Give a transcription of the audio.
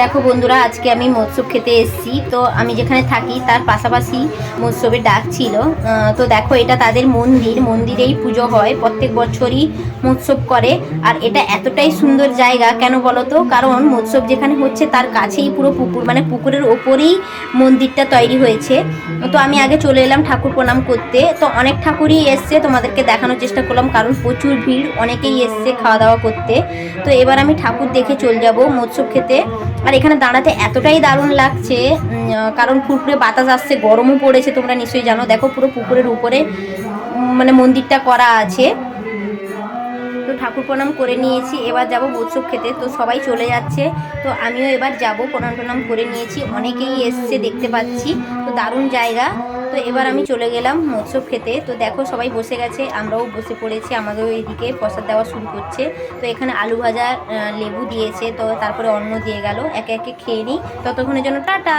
দেখো বন্ধুরা, আজকে আমি মৎস্য খেতে এসেছি। তো আমি যেখানে থাকি, তার পাশাপাশি মৎস্যবের ডাক ছিল। তো দেখো, এটা তাদের মন্দির। মন্দিরেই পুজো হয়। প্রত্যেক বছরই মৎস্যব করে। আর এটা এতটাই সুন্দর জায়গা, কেন বলো তো? কারণ মৎস্যব যেখানে হচ্ছে, তার কাছেই পুরো পুকুর মানে পুকুরের ওপরেই মন্দিরটা তৈরি হয়েছে। তো আমি আগে চলে এলাম ঠাকুর প্রণাম করতে। তো অনেক ঠাকুরই এসছে, তোমাদেরকে দেখানোর চেষ্টা করলাম। কারণ প্রচুর ভিড়, অনেকেই এসছে খাওয়া দাওয়া করতে। তো এবার আমি ঠাকুর দেখে চলে যাব মৎস্য খেতে। আর এখানে দাঁড়াতে এতটাই দারুণ লাগছে কারণ পুকুরে বাতাস আসছে, গরমও পড়েছে, তোমরা নিশ্চয়ই জানো। দেখো পুরো পুকুরের উপরে মানে মন্দিরটা করা আছে। তো ঠাকুর প্রণাম করে নিয়েছি, এবার যাব বৎসব খেতে। তো সবাই চলে যাচ্ছে, তো আমিও এবার যাব প্রণাম প্রণাম করে নিয়েছি। অনেকেই এসছে দেখতে পাচ্ছি, তো দারুণ জায়গা। তো এবার আমি চলে গেলাম মৎস্য খেতে। তো দেখো সবাই বসে গেছে, আমরাও বসে পড়েছি আমাদেরও এদিকে প্রসাদ দেওয়া শুরু করছে। তো এখানে আলু ভাজা লেবু দিয়েছে, তো তারপরে অন্ন দিয়ে গেল, একে একে খেয়ে নিই। ততক্ষণের জন্য টাটা!